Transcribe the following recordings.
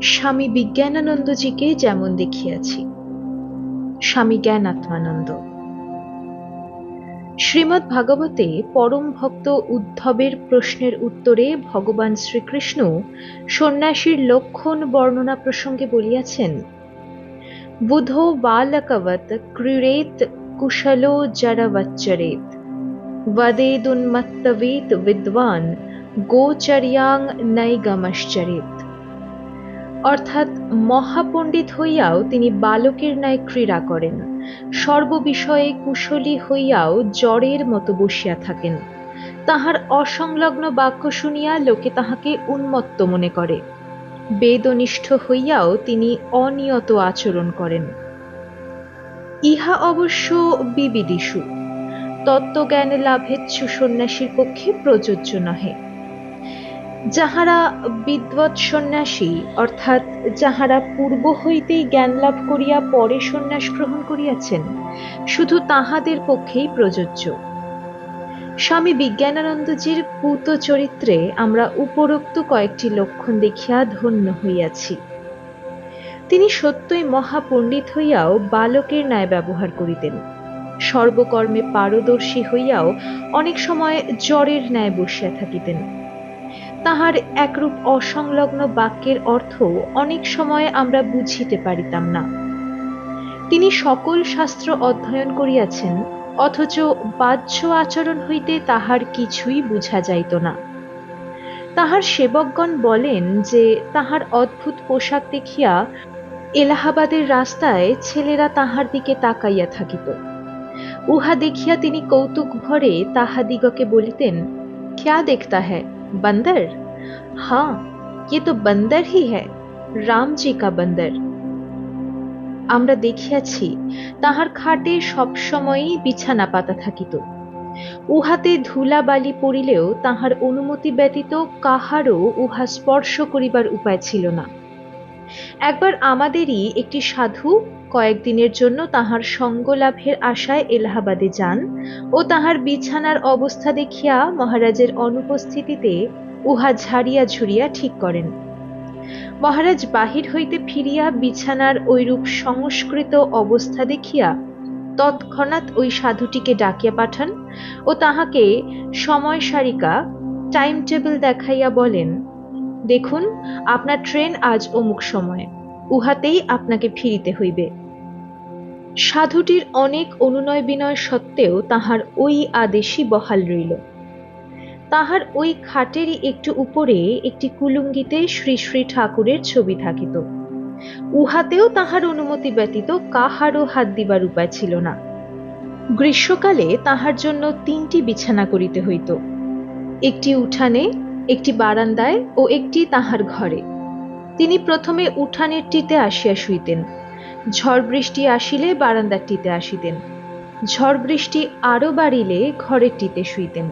স্বামী বিজ্ঞানানন্দজিকে যেমন দেখিয়াছি। স্বামী জ্ঞান আত্মানন্দ শ্রীমৎ ভাগবতে পরম ভক্ত উদ্ধবের প্রশ্নের উত্তরে ভগবান শ্রীকৃষ্ণ সন্ন্যাসীর লক্ষণ বর্ণনা প্রসঙ্গে বলিয়াছেন, বুধ বালকবত ক্রীড়েত কুশলো জরবচ্চরেত বদেদুন্মত্তবেত বিদ্বান গোচর্যাং নৈগমশ্চরেত। অর্থাৎ মহাপণ্ডিত হইয়াও তিনি বালকের ন্যায় ক্রীড়া করেন। সর্ববিষয়ে কুশলী হইয়াও জ্বরের মতো বসিয়া থাকেন। তাহার অসংলগ্ন বাক্য শুনিয়া লোকে তাহাকে উন্মত্ত মনে করে। বেদনিষ্ঠ হইয়াও তিনি অনিয়ত আচরণ করেন। ইহা অবশ্য বিবিদিষু। তত্ত্বজ্ঞান লাভেচ্ছু সন্ন্যাসীর পক্ষে প্রযোজ্য নহে। যাহারা বিদ্বৎ সন্ন্যাসী, অর্থাৎ যাহারা পূর্ব হইতেই জ্ঞান লাভ করিয়া পরে সন্ন্যাস গ্রহণ করিয়াছেন, শুধু তাহাদের পক্ষেই প্রযোজ্য। স্বামী বিজ্ঞানানন্দজির পূত চরিত্রে আমরা উপরোক্ত কয়েকটি লক্ষণ দেখিয়া ধন্য হইয়াছি। তিনি সত্যই মহাপণ্ডিত হইয়াও বালকের ন্যায় ব্যবহার করিতেন। সর্বকর্মে পারদর্শী হইয়াও অনেক সময় জ্বরের ন্যায় বসিয়া থাকিতেন। তাহার একরূপ অসংলগ্ন বাক্যের অর্থ অনেক সময় আমরা বুঝিতে পারিতাম না। তিনি সকল শাস্ত্র অধ্যয়ন করিয়াছেন, অথচ বাহ্য আচরণ হইতে তাহার কিছুই বুঝা যাইত না। তাহার সেবকগণ বলেন যে, তাহার অদ্ভুত পোশাক দেখিয়া এলাহাবাদের রাস্তায় ছেলেরা তাহার দিকে তাকাইয়া থাকিত। উহা দেখিয়া তিনি কৌতুক ভরে তাহাদিগকে বলিতেন ক্যা দেখতা হ্যায় बंदर हाँ ये तो बंदर ही है রামজি কা বন্দর আমরা দেখিয়াছি তাহার খাটে সবসময়ই বিছানা পাতা থাকিত উহাতে ধুলা বালি পড়িলেও তাহার অনুমতি ব্যতীত কাহারও উহা স্পর্শ করিবার উপায় ছিল না একবার আমাদেরই একটি সাধু কয়েকদিনের জন্য তাহার সঙ্গ লাভের আশায় এলাহাবাদে যান ও তাহার বিছানার অবস্থা দেখিয়া মহারাজের অনুপস্থিতিতে উহা ঝাড়িয়া ঝুড়িয়া ঠিক করেন। মহারাজ বাহির হইতে ফিরিয়া বিছানার ঐরূপ সংস্কৃত অবস্থা দেখিয়া তৎক্ষণাৎ ওই সাধুটিকে ডাকিয়া পাঠান ও তাহাকে সময় সারিকা টাইম টেবিল দেখাইয়া বলেন, দেখুন, আপনার ট্রেন আজ অমুক সময়। উহাতেই আপনাকে ফিরিতে হইবে। সাধুটির অনেক অনুনয় বিনয় সত্ত্বেও তাহার ওই আদেশই বহাল রইল। তাহার ওই খাটেরই একটু উপরে একটি কুলুঙ্গিতে শ্রী শ্রী ঠাকুরের ছবি থাকিত। উহাতেও তাহার অনুমতি ব্যতীত কাহারও হাত দিবার উপায় ছিল না। গ্রীষ্মকালে তাহার জন্য তিনটি বিছানা করিতে হইত। একটি উঠানে, একটি বারান্দায় ও একটি তাহার ঘরে। তিনি প্রথমে উঠানেরটিতে আসিয়া শুইতেন। ঝড় বৃষ্টি আসিলে বারান্দারটিতে আসিতেন। ঝড় বৃষ্টি আরও বাড়িলে ঘরেরটিতে শুইতেন।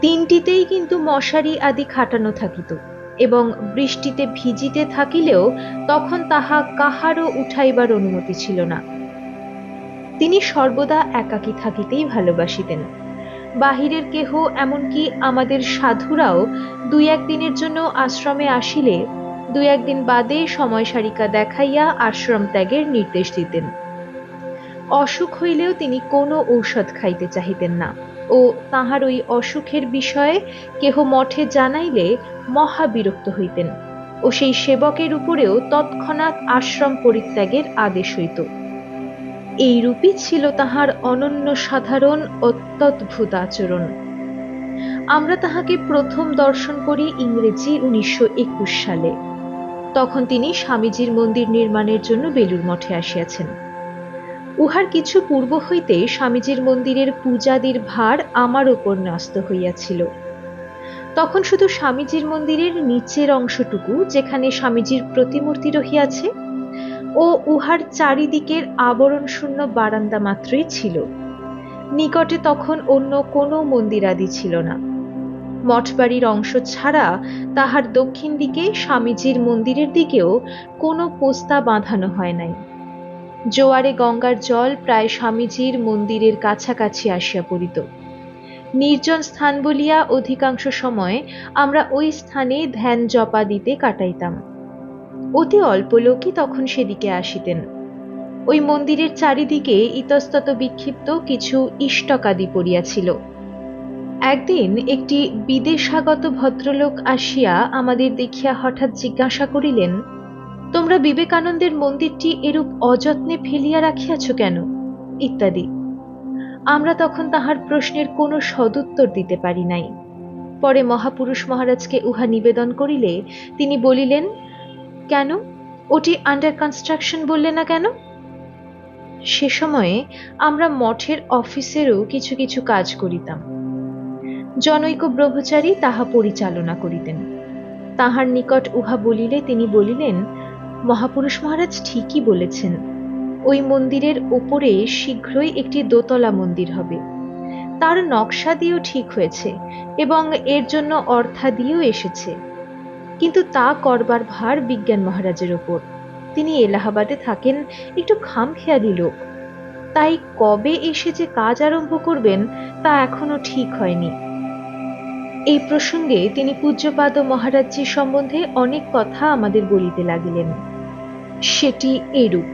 তিনটিতেই কিন্তু মশারি আদি খাটানো থাকিত এবং বৃষ্টিতে ভিজিতে থাকিলেও তখন তাহা কাহারও উঠাইবার অনুমতি ছিল না। তিনি সর্বদা একাকী থাকিতেই ভালোবাসিতেন। বাহিরের কেহ, এমনকি আমাদের সাধুরাও দুই একদিনের জন্য আশ্রমে আসিলে দুই একদিন বাদে সময় সারিকা দেখাইয়া আশ্রম ত্যাগের নির্দেশ দিতেন। অসুখ হইলেও তিনি কোনো ঔষধ খাইতে চাহিতেন না ও তাহার ওই অসুখের বিষয়ে কেহ মঠে জানাইলে মহা বিরক্ত হইতেন ও সেই সেবকের উপরেও তৎক্ষণাৎ আশ্রম পরিত্যাগের আদেশ হইত। এইরূপই ছিল তাহার অনন্য সাধারণ অত্যদ্ভুত আচরণ। আমরা তাহাকে প্রথম দর্শন করি ইংরেজি উনিশশো একুশ সালে। তখন তিনি স্বামীজির মন্দির নির্মাণের জন্য বেলুর মঠে আসিয়াছেন। উহার কিছু পূর্ব হইতে স্বামীজির মন্দিরের পূজাদির ভার আমার ওপর ন্যস্ত হইয়াছিল। তখন শুধু স্বামীজির মন্দিরের নিচের অংশটুকু যেখানে স্বামীজির প্রতিমূর্তি রহিয়াছে ও উহার চারিদিকের আবরণ শূন্য বারান্দা মাত্রই ছিল। নিকটে তখন অন্য কোনো মন্দিরাদি ছিল না। মঠবাড়ির অংশ ছাড়া তাহার দক্ষিণ দিকে স্বামীজির মন্দিরের দিকেও কোনো পোস্তা বাঁধানো হয় নাই। জোয়ারে গঙ্গার জল প্রায় স্বামীজির মন্দিরের কাছাকাছি আসিয়া পড়িত। নির্জন স্থান বলিয়া অধিকাংশ সময় আমরা ওই স্থানে ধ্যান জপা দিতে কাটাইতাম। অতি অল্প লোকই তখন সেদিকে আসিতেন। ওই মন্দিরের চারিদিকে ইতস্তত বিক্ষিপ্ত কিছু ইষ্টকাদি পড়িয়াছিল। একদিন একটি বিদেশাগত ভদ্রলোক আসিয়া আমাদের দেখিয়া হঠাৎ জিজ্ঞাসা করিলেন, তোমরা বিবেকানন্দের মন্দিরটি এরূপ অযত্নে ফেলিয়া রাখিয়াছ কেন? ইত্যাদি। আমরা তখন তাহার প্রশ্নের কোনো সদুত্তর দিতে পারি নাই। পরে মহাপুরুষ মহারাজকে উহা নিবেদন করিলে তিনি বলিলেন, কেন? ওটি আন্ডার কনস্ট্রাকশন বললে না কেন? সে সময়ে আমরা মঠের অফিসেরও কিছু কিছু কাজ করিতাম। জনৈক ব্রহ্মচারী তাহা পরিচালনা করিতেন। তাহার নিকট উহা বলিলে তিনি বলিলেন, মহাপুরুষ মহারাজ ঠিকই বলেছেন, ওই মন্দিরের ওপরে শীঘ্রই একটি দোতলা মন্দির হবে। তার নকশা দিয়েও ঠিক হয়েছে এবং এর জন্য অর্থাদিও এসেছে। কিন্তু তা করবার ভার বিজ্ঞান মহারাজের ওপর। তিনি এলাহাবাদে থাকেন, একটু খামখেয়ালি লোক। তাই কবে এসে যে কাজ আরম্ভ করবেন তা এখনও ঠিক হয়নি। এই প্রসঙ্গে তিনি পূজ্যপাদ মহারাজজি সম্বন্ধে অনেক কথা আমাদের বলিতে লাগিলেন। সেটি এরূপ।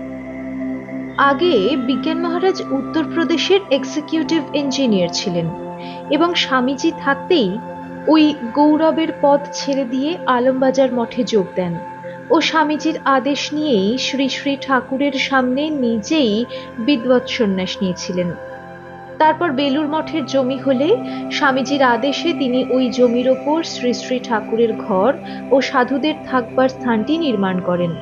আগে বিজ্ঞান মহারাজ উত্তরপ্রদেশের এক্সিকিউটিভ ইঞ্জিনিয়ার ছিলেন এবং স্বামীজি থাকতেই ওই গৌরবের পদ ছেড়ে দিয়ে আলমবাজার মঠে যোগ দেন ও স্বামীজির আদেশ নিয়েই শ্রী শ্রী ঠাকুরের সামনে নিজেই বিদ্বৎ সন্ন্যাস নিয়েছিলেন। তারপর বেলুর মঠের জমি হলে স্বামীজির আদেশে তিনি ওই জমির ওপর শ্রী শ্রী ঠাকুরের ঘর ও সাধুদের থাকবার স্থানটি নির্মাণ করেন।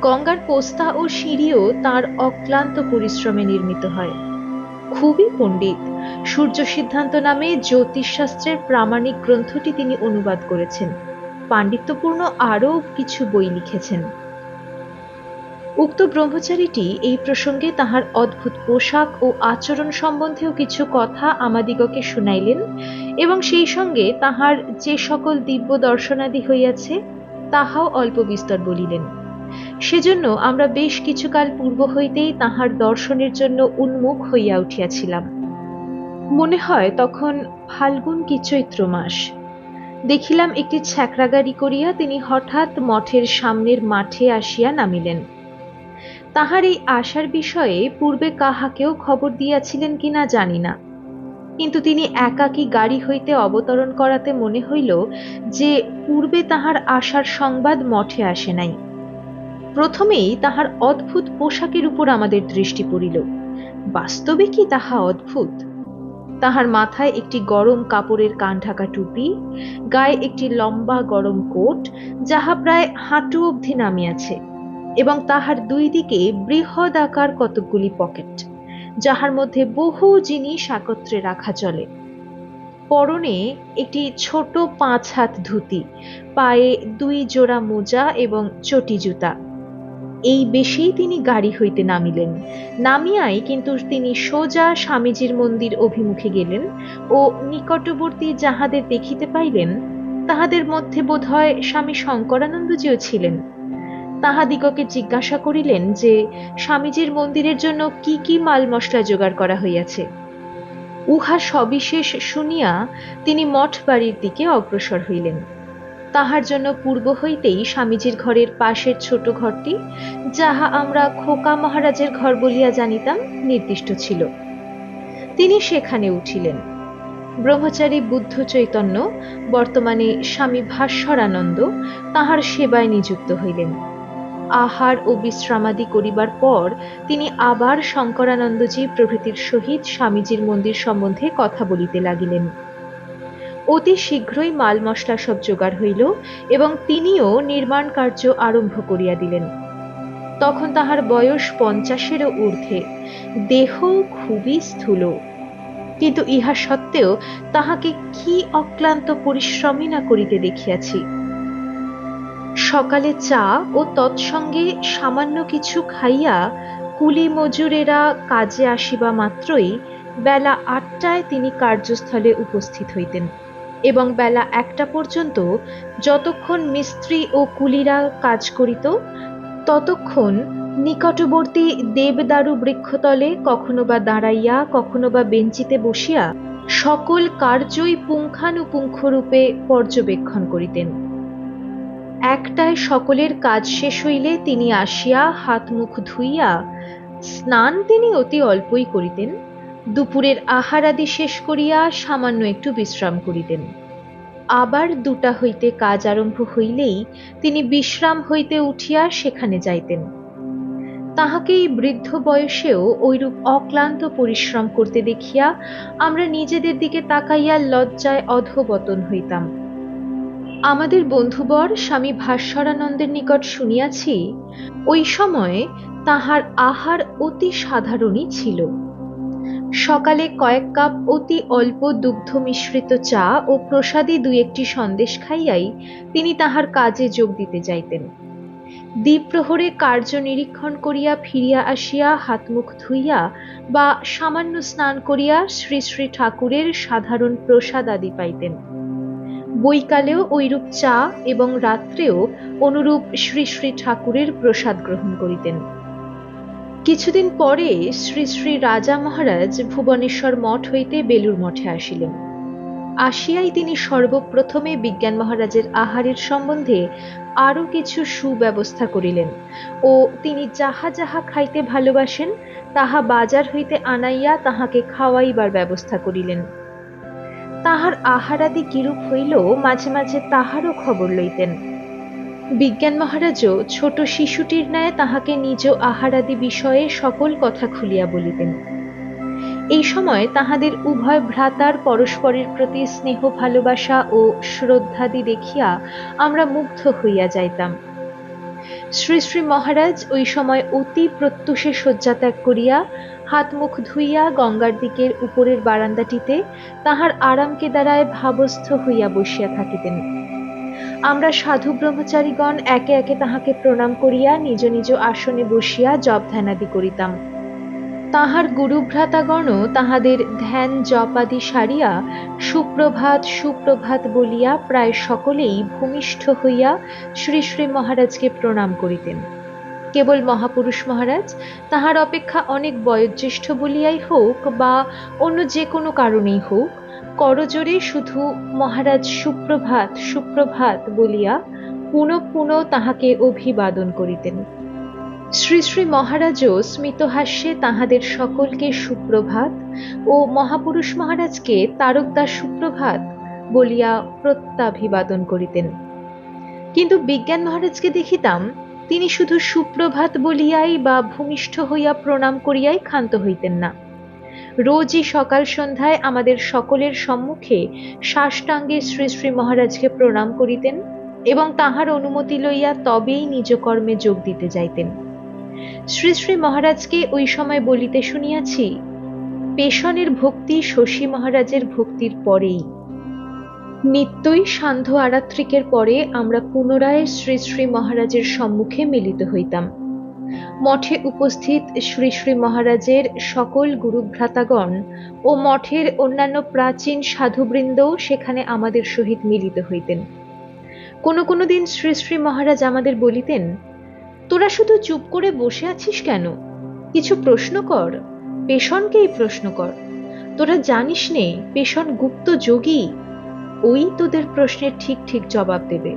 গঙ্গার পোস্তা ও সিঁড়িও তার অক্লান্ত পরিশ্রমে নির্মিত হয়। খুবই পণ্ডিত। সূর্য সিদ্ধান্ত নামে জ্যোতিষশাস্ত্রের প্রামাণিক গ্রন্থটি তিনি অনুবাদ করেছেন। পাণ্ডিত্যপূর্ণ আরও কিছু বই লিখেছেন। উক্ত ব্রহ্মচারীটি এই প্রসঙ্গে তাহার অদ্ভুত পোশাক ও আচরণ সম্বন্ধেও কিছু কথা আমাদিগকে শুনাইলেন এবং সেই সঙ্গে তাহার যে সকল দিব্য দর্শনাদি হইয়াছে, তাহাও অল্প বিস্তর বলিলেন। সেজন্য আমরা বেশ কিছুকাল পূর্ব হইতেই তাহার দর্শনের জন্য উন্মুখ হইয়া উঠিয়াছিলাম। মনে হয় তখন ফাল্গুন কি চৈত্র মাস। দেখিলাম একটি ছ্যাকরা গাড়ি করিয়া তিনি হঠাৎ মঠের সামনের মাঠে আসিয়া নামিলেন। তাহার এই আশার বিষয়ে পূর্বে কাহাকেও খবর দিয়াছিলেন কিনা জানি না। কিন্তু তিনি একাকী গাড়ি হইতে অবতরণ করাতে মনে হইল যে পূর্বে তাহার আশার সংবাদ মঠে আসে নাই। প্রথমেই তাহার অদ্ভুত পোশাকের উপর আমাদের দৃষ্টি পড়িল। বাস্তবে কি তাহা অদ্ভুত? তাহার মাথায় একটি গরম কাপড়ের কান ঢাকা টুপি, গায়ে একটি লম্বা গরম কোট, যাহা প্রায় হাঁটু অবধি নামিয়াছে। এবং তাহার দুই দিকে বৃহৎ আকার কতকগুলি পকেট, যাহার মধ্যে বহু জিনিস একত্রে রাখা চলে। পরনে একটি ছোট পাঁচ হাত ধুতি, পায়ে দুই জোড়া মোজা এবং চটি জুতা। এই বেশেই তিনি গাড়ি হইতে নামিলেন। নামিয়াই কিন্তু তিনি সোজা স্বামীজির মন্দির অভিমুখে গেলেন ও নিকটবর্তী যাহাদের দেখিতে পাইলেন, তাহাদের মধ্যে বোধ হয় স্বামী শঙ্করানন্দজিও ছিলেন। তাহাদিগকে জিজ্ঞাসা করিলেন যে, স্বামীজির মন্দিরের জন্য কি কি মাল মশলা জোগাড় করা হইয়াছে? উহা সবিশেষ শুনিয়া তিনি মঠ বাড়ির দিকে অগ্রসর হইলেন। তাহার জন্য পূর্ব হইতেই স্বামীজির ঘরের পাশের ছোট ঘরটি, যাহা আমরা খোকা মহারাজের ঘর বলিয়া জানিতাম, নির্দিষ্ট ছিল। তিনি সেখানে উঠিলেন। ব্রহ্মচারী বুদ্ধ চৈতন্য, বর্তমানে স্বামী ভাস্বরানন্দ, তাহার সেবায় নিযুক্ত হইলেন। আহার ও বিশ্রামাদি করিবার পর তিনি আবার শঙ্করানন্দজি প্রভৃতির সহিত স্বামীজির মন্দির সম্বন্ধে কথা বলিতে লাগিলেন। অতি শীঘ্রই মাল মশলা সব জোগাড় হইল এবং তিনিও নির্মাণ কার্য আরম্ভ করিয়া দিলেন। তখন তাহার বয়স পঞ্চাশেরও ঊর্ধ্বে। দেহ খুবই স্থূল। কিন্তু ইহা সত্ত্বেও তাহাকে কি অক্লান্ত পরিশ্রমী না করিতে দেখিয়াছি। সকালে চা ও তৎসঙ্গে সামান্য কিছু খাইয়া কুলি মজুরেরা কাজে আসিবা মাত্রই বেলা আটটায় তিনি কার্যস্থলে উপস্থিত হইতেন এবং বেলা একটা পর্যন্ত যতক্ষণ মিস্ত্রি ও কুলিরা কাজ করিত, ততক্ষণ নিকটবর্তী দেবদারু বৃক্ষতলে কখনো বা দাঁড়াইয়া, কখনো বা বেঞ্চিতে বসিয়া সকল কার্যই পুঙ্খানুপুঙ্খরূপে পর্যবেক্ষণ করিতেন। একটায় সকলের কাজ শেষ হইলে তিনি আসিয়া হাত মুখ ধুইয়া স্নান তিনি অতি অল্পই করিতেন। দুপুরের আহারাদি শেষ করিয়া সামান্য একটু বিশ্রাম করিতেন। আবার দুটা হইতে কাজ আরম্ভ হইলেই তিনি বিশ্রাম হইতে উঠিয়া সেখানে যাইতেন। তাহাকে এই বৃদ্ধ বয়সেও ঐরূপ অক্লান্ত পরিশ্রম করতে দেখিয়া আমরা নিজেদের দিকে তাকাইয়া লজ্জায় অধবতন হইতাম। আমাদের বন্ধুবর স্বামী ভাস্বরানন্দের নিকট শুনিয়াছি, ওই সময়ে তাহার আহার অতি সাধারণই ছিল। সকালে কয়েক কাপ অতি অল্প দুগ্ধ মিশ্রিত চা ও প্রসাদী দুই একটি সন্দেশ খাইয়াই তিনি তাহার কাজে যোগ দিতে যাইতেন। দ্বীপ্রহরে কার্য নিরীক্ষণ করিয়া ফিরিয়া আসিয়া হাত মুখ ধুইয়া বা সামান্য স্নান করিয়া শ্রী শ্রী ঠাকুরের সাধারণ প্রসাদ আদি পাইতেন। বৈকালেও ঐরূপ চা এবং রাত্রেও অনুরূপ শ্রী শ্রী ঠাকুরের প্রসাদ গ্রহণ করিতেন। কিছুদিন পরে শ্রী শ্রী রাজা মহারাজ ভুবনেশ্বর মঠ হইতে বেলুর মঠে আসিলেন। আসিয়াই তিনি সর্বপ্রথমে বিজ্ঞান মহারাজের আহারের সম্বন্ধে আরও কিছু সুব্যবস্থা করিলেন ও তিনি যাহা যাহা খাইতে ভালোবাসেন, তাহা বাজার হইতে আনাইয়া তাহাকে খাওয়াইবার ব্যবস্থা করিলেন। তাহার আহারাদি কিরূপ হইল মাঝে মাঝে তাহারও খবর লইতেন। বিজ্ঞান মহারাজও ছোট শিশুটির ন্যায় তাহাকে নিজ আহারাদি বিষয়ে সকল কথা খুলিয়া বলিতেন। এই সময় তাহাদের উভয় ভ্রাতার পরস্পরের প্রতি স্নেহ, ভালোবাসা ও শ্রদ্ধাদি দেখিয়া আমরা মুগ্ধ হইয়া যাইতাম। শ্রী শ্রী মহারাজ ওই সময় অতি প্রত্যুষে শয্যা ত্যাগ করিয়া হাত মুখ ধুইয়া গঙ্গার দিকের উপরের বারান্দাটিতে তাহার আরামকে দ্বারায় ভাবস্থ হইয়া বসিয়া থাকিতেন। আমরা সাধু ব্রহ্মচারীগণ একে একে তাহাকে প্রণাম করিয়া নিজ নিজ আসনে বসিয়া জপ ধ্যানাদি করিতাম। তাহার গুরুভ্রাতাগণও তাহাদের ধ্যান জপাদি সারিয়া সুপ্রভাত সুপ্রভাত বলিয়া প্রায় সকলেই ভূমিষ্ঠ হইয়া শ্রী শ্রী মহারাজকে প্রণাম করিতেন। কেবল মহাপুরুষ মহারাজ, তাহার অপেক্ষা অনেক বয়োজ্যেষ্ঠ বলিয়াই হোক বা অন্য যে কোনো কারণেই হোক করজোরে শুধু মহারাজ সুপ্রভাত সুপ্রভাত বলিয়া পুনঃ পুনঃ তাহাকে অভিবাদন করিতেন। শ্রী শ্রী মহারাজও স্মিতহাস্যে তাহাদের সকলকে সুপ্রভাত ও মহাপুরুষ মহারাজকে তারকদার সুপ্রভাত বলিয়া প্রত্যাভিবাদন করিতেন। কিন্তু বিজ্ঞান মহারাজকে দেখিতাম তিনি শুধু সুপ্রভাত বলিয়াই বা ভূমিষ্ঠ হইয়া প্রণাম করিয়াই ক্ষান্ত হইতেন না। রোজই সকাল সন্ধ্যায় আমাদের সকলের সম্মুখে সাষ্টাঙ্গে শ্রী শ্রী মহারাজকে প্রণাম করিতেন এবং তাহার অনুমতি লইয়া তবেই নিজ কর্মে যোগ দিতে যাইতেন। শ্রী শ্রী মহারাজকে ওই সময় বলিতে শুনিয়াছি পেশনের ভক্তি শশী মহারাজের ভক্তির পরেই। নিত্যই সান্ধ্য আরাত্রিকের পরে আমরা পুনরায় শ্রী শ্রী মহারাজের সম্মুখে মিলিত হইতাম। মঠে উপস্থিত শ্রী শ্রী মহারাজের সকল গুরুভ্রাতাগণ ও মঠের অন্যান্য প্রাচীন সাধুবৃন্দও সেখানে আমাদের সহিত মিলিত হইতেন। কোনো কোনো দিন শ্রী শ্রী মহারাজ আমাদের বলিতেন, তোরা শুধু চুপ করে বসে আছিস কেন? কিছু প্রশ্ন কর পেশনকেই প্রশ্ন কর। তোরা জানিস নে পেশন গুপ্ত যোগী ওই তোদের প্রশ্নের ঠিক ঠিক জবাব দেবে।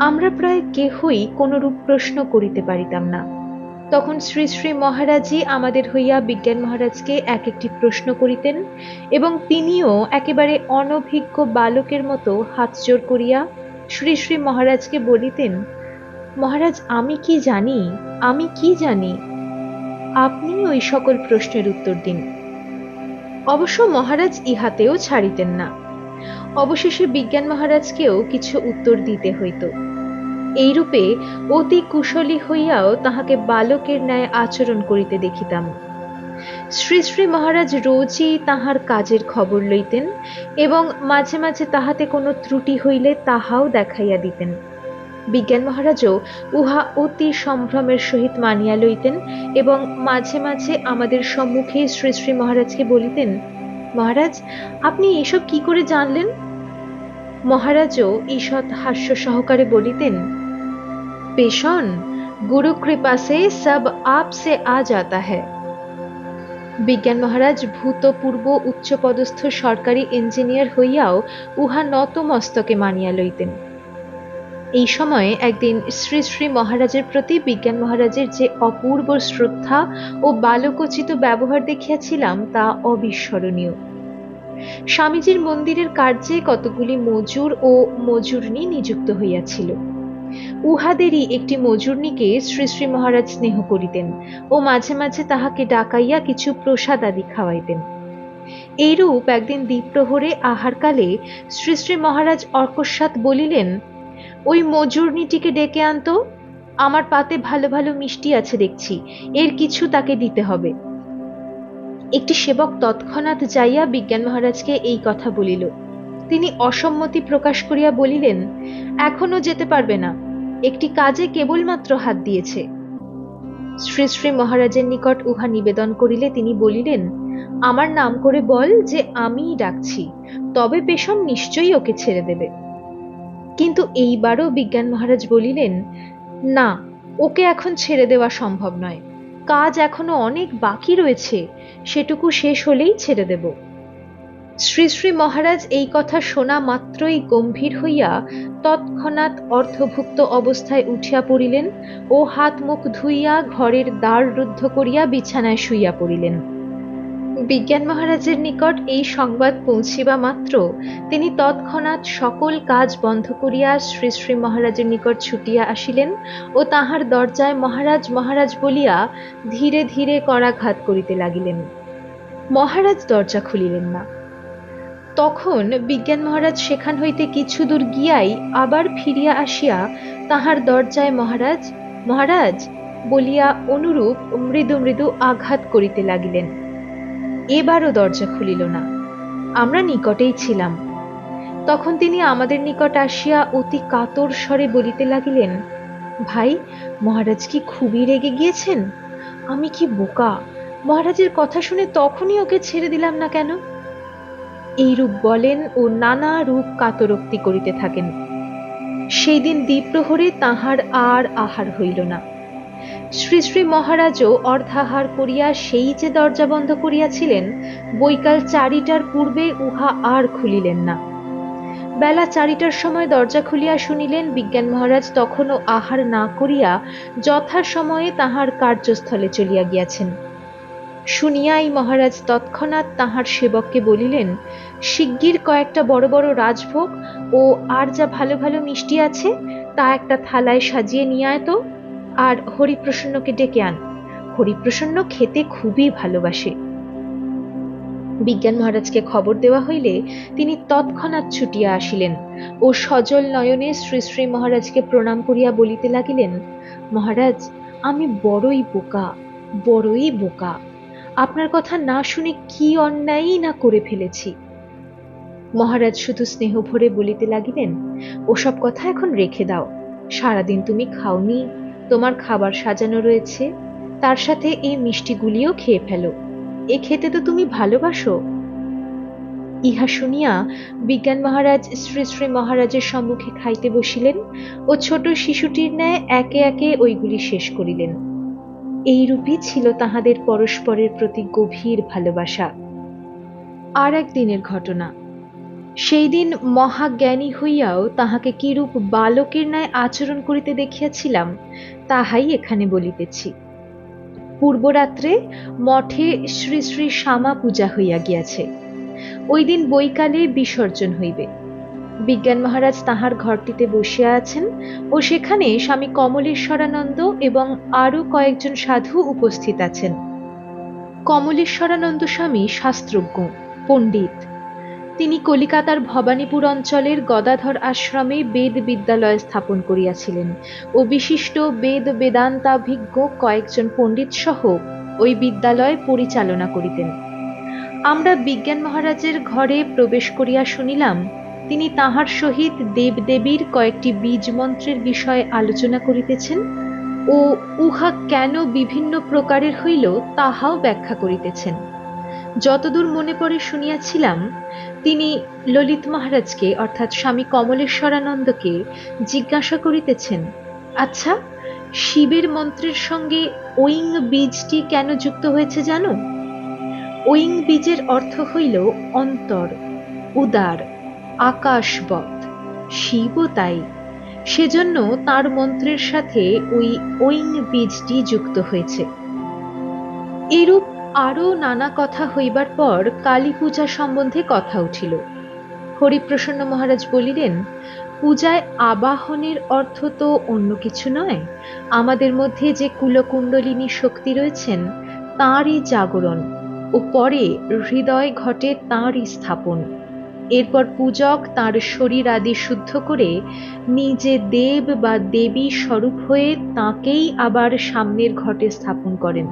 আমরা প্রায় কেহই কোনরূপ প্রশ্ন করিতে পারিতাম না। তখন শ্রী শ্রী মহারাজই আমাদের হইয়া বিজ্ঞান মহারাজকে এক একটি প্রশ্ন করিতেন এবং তিনিও একেবারে অনভিজ্ঞ বালকের মতো হাত জোর করিয়া শ্রী শ্রী মহারাজকে বলিতেন, মহারাজ, আমি কি জানি? আমি কি জানি? আপনি ওই সকল প্রশ্নের উত্তর দিন। অবশ্য মহারাজ ইহাতেও ছাড়িতেন না। অবশেষে বিজ্ঞান মহারাজকেও কিছু উত্তর দিতে হইত। এইরূপে অতি কুশলী হইয়াও তাহাকে বালকের ন্যায় আচরণ করিতে দেখিতাম। শ্রী শ্রী মহারাজ রোজই তাহার কাজের খবর লইতেন এবং মাঝে মাঝে তাহাতে কোনো ত্রুটি হইলে তাহাও দেখাইয়া দিতেন। বিজ্ঞান মহারাজও উহা অতি সম্ভ্রমের সহিত মানিয়া লইতেন এবং মাঝে মাঝে আমাদের সম্মুখে শ্রী শ্রী মহারাজকে বলিতেন, মহারাজ, আপনি এসব কি করে জানলেন? মহারাজও ঈষৎ হাস্য সহকারে বলিতেন পেশন গুরু কৃপা সে সব আপ সে আ যাতা হ্যায়। বিজ্ঞান মহারাজ ভূতপূর্ব উচ্চপদস্থ সরকারি ইঞ্জিনিয়ার হইয়াও উহা নতমস্তকে মানিয়া লইতেন। এই সময়ে একদিন শ্রী শ্রী মহারাজের প্রতি বিজ্ঞান মহারাজের যে অপূর্ব শ্রদ্ধা ও বালকোচিত ব্যবহার দেখিয়াছিলাম তা অবিস্মরণীয়। স্বামীজির মন্দিরের কার্যে কতগুলি মজুর ও মজুরনি নিযুক্ত হইয়াছিল। উহাদেরই একটি মজুরনিকে শ্রী শ্রী মহারাজ স্নেহ করিতেন ও মাঝে মাঝে তাহাকে ডাকাইয়া কিছু প্রসাদ আদি খাওয়াইতেন। এইরূপ একদিন দ্বীপ্রহরে আহারকালে শ্রী শ্রী মহারাজ অর্কস্মাৎ বলিলেন ওই মজুরনিটিকে ডেকে আনতো। আমার পাতে ভালো ভালো মিষ্টি আছে দেখছি, এর কিছু তাকে দিতে হবে। একটি সেবক তৎক্ষণাৎ যাইয়া বিজ্ঞান মহারাজকে এই কথা বলিল। তিনি অসম্মতি প্রকাশ করিয়া বলিলেন, এখনও যেতে পারবে না। একটি কাজে কেবলমাত্র হাত দিয়েছে। শ্রী শ্রী মহারাজের নিকট উহা নিবেদন করিলে তিনি বলিলেন, আমার নাম করে বল যে আমিই ডাকছি, তবে পেশন নিশ্চয়ই ওকে ছেড়ে দেবে। কিন্তু এইবারও বিজ্ঞান মহারাজ বলিলেন, না, ওকে এখন ছেড়ে দেওয়া সম্ভব নয়। কাজ এখনও অনেক বাকি রয়েছে, সেটুকু শেষ হলেই ছেড়ে দেব। শ্রী শ্রী মহারাজ এই কথা শোনা মাত্রই গম্ভীর হইয়া তৎক্ষণাৎ অর্থভুক্ত অবস্থায় উঠিয়া পড়িলেন ও হাত মুখ ধুইয়া ঘরের দ্বার রুদ্ধ করিয়া বিছানায় শুইয়া পড়িলেন। বিজ্ঞান মহারাজের নিকট এই সংবাদ পৌঁছিবা মাত্র। তিনি তৎক্ষণাৎ সকল কাজ বন্ধ করিয়া শ্রী শ্রী মহারাজের নিকট ছুটিয়া আসিলেন ও তাহার দরজায় মহারাজ মহারাজ বলিয়া ধীরে ধীরে করাঘাত করিতে লাগিলেন। মহারাজ দরজা খুলিলেন না। তখন বিজ্ঞান মহারাজ সেখান হইতে কিছু দূর গিয়াই আবার ফিরিয়া আসিয়া তাহার দরজায় মহারাজ মহারাজ বলিয়া অনুরূপ মৃদু মৃদু আঘাত করিতে লাগিলেন। এবারও দরজা খুলিল না। আমরা নিকটেই ছিলাম। তখন তিনি আমাদের নিকট আসিয়া অতি কাতর স্বরে বলিতে লাগিলেন, ভাই, মহারাজ কি খুবই রেগে গিয়েছেন? আমি কি বোকা? মহারাজের কথা শুনে তখনই ওকে ছেড়ে দিলাম না কেন? এই রূপ বলেন ও নানা রূপ কাতরোক্তি করিতে থাকেন। সেই দিন দ্বীপ্রহরে তাহার আর আহার হইল না। শ্রী শ্রী মহারাজও অর্ধাহার করিয়া সেই যে দরজা বন্ধ করিয়াছিলেন, বৈকাল চারিটার পূর্বে উহা আর খুলিলেন না। বেলা চারিটার সময় দরজা খুলিয়া শুনিলেন বিজ্ঞান মহারাজ তখনও আহার না করিয়া যথা সময়ে তাহার কার্যস্থলে চলিয়া গিয়াছেন। শুনিয়াই মহারাজ তৎক্ষণাৎ তাহার সেবককে বলিলেন, শিগগির কয়েকটা বড় বড় রাজভোগ ও আর যা ভালো ভালো মিষ্টি আছে, তা একটা থালায় সাজিয়ে নিয়ে তো। আর হরিপ্রসন্নকে ডেকে আন। হরিপ্রসন্ন খেতে খুবই ভালোবাসে। বিজ্ঞান মহারাজকে খবর দেওয়া হইলে তিনি তৎক্ষণাৎ ছুটিয়া আসিলেন ও সজল নয়নে শ্রী শ্রী মহারাজকে প্রণাম করিয়া বলিতে লাগিলেন, মহারাজ, আমি বড়ই বোকা বড়ই বোকা। আপনার কথা না শুনে কি অন্যায়ই না করে ফেলেছি মহারাজ শুধু স্নেহ ভরে বলিতে লাগিলেন, ওসব কথা এখন রেখে দাও। সারাদিন তুমি খাওনি তোমার খাবার সাজানো রয়েছে। তার সাথে এই মিষ্টিগুলিও খেয়ে ফেলো। এ খেতে তো তুমি ভালোবাসো। ইহা শুনিয়া বিজ্ঞান মহারাজ শ্রী শ্রী মহারাজের সম্মুখে খাইতে বসিলেন ও ছোট শিশুটির ন্যায় একে একে ওইগুলি শেষ করিলেন। এইরূপই ছিল তাহাদের পরস্পরের প্রতি গভীর ভালোবাসা। আর একদিনের ঘটনা। সেই দিন মহাজ্ঞানী হইয়াও তাহাকে কিরূপ বালকের ন্যায় আচরণ করিতে দেখিয়াছিলাম, তাহাই এখানে বলিতেছি। পূর্বরাত্রে মঠে শ্রী শ্রী শ্যামা পূজা হইয়া গিয়াছে। ওই দিন বৈকালে বিসর্জন হইবে। বিজ্ঞান মহারাজ তাহার ঘরটিতে বসিয়া আছেন ও সেখানে স্বামী কমলেশ্বরানন্দ এবং আরও কয়েকজন সাধু উপস্থিত আছেন। কমলেশ্বরানন্দ স্বামী শাস্ত্রজ্ঞ, পণ্ডিত। তিনি কলিকাতার ভবানীপুর অঞ্চলের গদাধর আশ্রমে বেদ বিদ্যালয় স্থাপন করিয়াছিলেন ও বিশিষ্ট বেদ বেদান্তাভিজ্ঞ কয়েকজন পণ্ডিত সহ ওই বিদ্যালয় পরিচালনা করিতেন। আমরা বিজ্ঞান মহারাজের ঘরে প্রবেশ করিয়া শুনিলাম, তিনি তাহার সহিত দেবদেবীর কয়েকটি বীজ মন্ত্রের বিষয়ে আলোচনা করিতেছেন ও উহা কেন বিভিন্ন প্রকারের হইল তাহাও ব্যাখ্যা করিতেছেন। যতদূর মনে পড়ে শুনিয়াছিলাম, তিনি ললিত মহারাজকে, অর্থাৎ স্বামী কমলেশ্বরানন্দকে, জিজ্ঞাসা করিতেছেন আচ্ছা শিবের মন্ত্রের সঙ্গে ওইং বীজটি কেন যুক্ত হয়েছে জানো? ওইং বীজের অর্থ হইল অন্তর, উদার, আকাশবৎ, শিবও তাই। সেজন্য তার মন্ত্রের সাথে ওই ঐং বীজটি যুক্ত হয়েছে। এরূপ আরও নানা কথা হইবার পর কালী পূজা সম্বন্ধে কথা উঠিল। হরিপ্রসন্ন মহারাজ বলিলেন, পূজায় আবাহনের অর্থ তো অন্য কিছু নয়। আমাদের মধ্যে যে কুলকুণ্ডলিনী শক্তি রয়েছেন, তাঁরই জাগরণ, ও পরে হৃদয় ঘটে তাঁরই স্থাপন। এরপর পূজক তার শরীর আদি শুদ্ধ করে নিজে দেব বা দেবী স্বরূপ হয়ে তাকেই আবার সামনের ঘটে স্থাপন করেন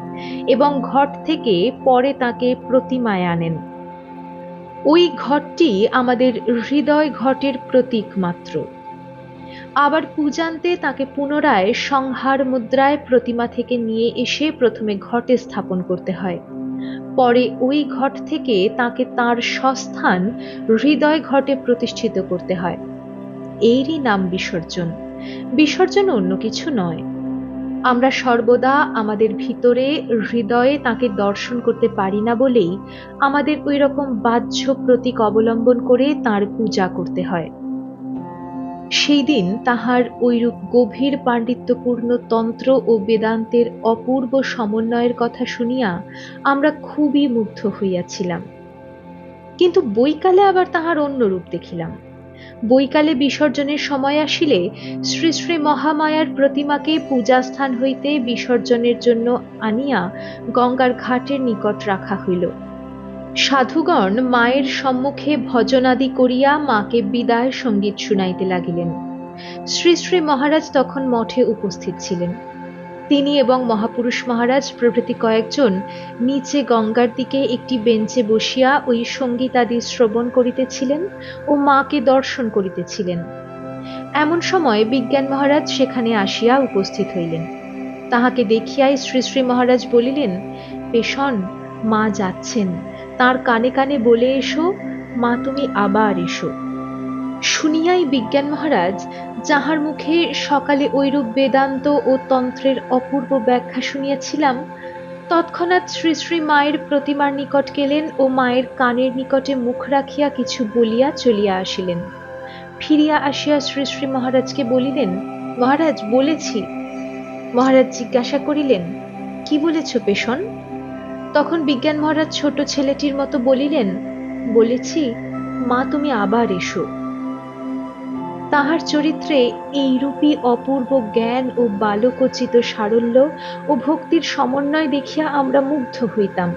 এবং ঘট থেকে পরে তাকে প্রতিমায় আনেন। ওই ঘটটি আমাদের হৃদয় ঘটের প্রতীক মাত্র। আবার পূজান্তে তাকে পুনরায় সংহার মুদ্রায় প্রতিমা থেকে নিয়ে এসে প্রথমে ঘটে স্থাপন করতে হয়। পরে ওই ঘট থেকে তাকে তার সস্থান হৃদয় ঘটে প্রতিষ্ঠিত করতে হয়। এরই নাম বিসর্জন। বিসর্জন অন্য কিছু নয়। আমরা সর্বদা আমাদের ভিতরে হৃদয়ে তাকে দর্শন করতে পারি না বলেই আমাদের ওই রকম বাহ্য প্রতীক অবলম্বন করে তার পূজা করতে হয়। সেই দিন তাহার ঐরূপ গভীর পাণ্ডিত্যপূর্ণ তন্ত্র ও বেদান্তের অপূর্ব সমন্বয়ের কথা শুনিয়া আমরা খুবই মুগ্ধ হইয়াছিলাম। কিন্তু বৈকালে আবার তাহার অন্য রূপ দেখিলাম। বৈকালে বিসর্জনের সময় আসিলে শ্রী শ্রী মহামায়ার প্রতিমাকে পূজাস্থান হইতে বিসর্জনের জন্য আনিয়া গঙ্গার ঘাটের নিকট রাখা হইল। সাধুগণ মায়ের সম্মুখে ভজনাদি করিয়া মাকে বিদায় সংগীত শুনাইতে লাগিলেন। শ্রী শ্রী মহারাজ তখন মঠে উপস্থিত ছিলেন। তিনি এবং মহাপুরুষ মহারাজ প্রভৃতি কয়েকজন নিচে গঙ্গার দিকে একটি বেঞ্চে বসিয়া ওই সঙ্গীতাদি শ্রবণ করিতেছিলেন ও মাকে দর্শন করিতেছিলেন। এমন সময় বিজ্ঞান মহারাজ সেখানে আসিয়া উপস্থিত হইলেন। তাহাকে দেখিয়াই শ্রী শ্রী মহারাজ বলিলেন, পেশন, মা যাচ্ছেন। তার কানে কানে বলে এসো, মা তুমি আবার এসো। শুনিয়াই বিজ্ঞান মহারাজ, যাহার মুখে সকালে ঐরূপ বেদান্ত ও তন্ত্রের অপূর্ব ব্যাখ্যা শুনিয়াছিলাম, তৎক্ষণাৎ শ্রী শ্রী মায়ের প্রতিমার নিকট গেলেন ও মায়ের কানের নিকটে মুখ রাখিয়া কিছু বলিয়া চলিয়া আসিলেন। ফিরিয়া আসিয়া শ্রী শ্রী মহারাজকে বলিলেন, মহারাজ, বলেছি। মহারাজ জিজ্ঞাসা করিলেন, কি বলেছ পেশন তখন বিজ্ঞান মহারাজ ছোট ছেলেটির মতো বলিলেন, বলেছি, মা তুমি আবার এসো। তাহার চরিত্রে এইরূপী অপূর্ব জ্ঞান ও বালকোচিত সারল্য ও ভক্তির সমন্বয় দেখিয়া আমরা মুগ্ধ হইতাম।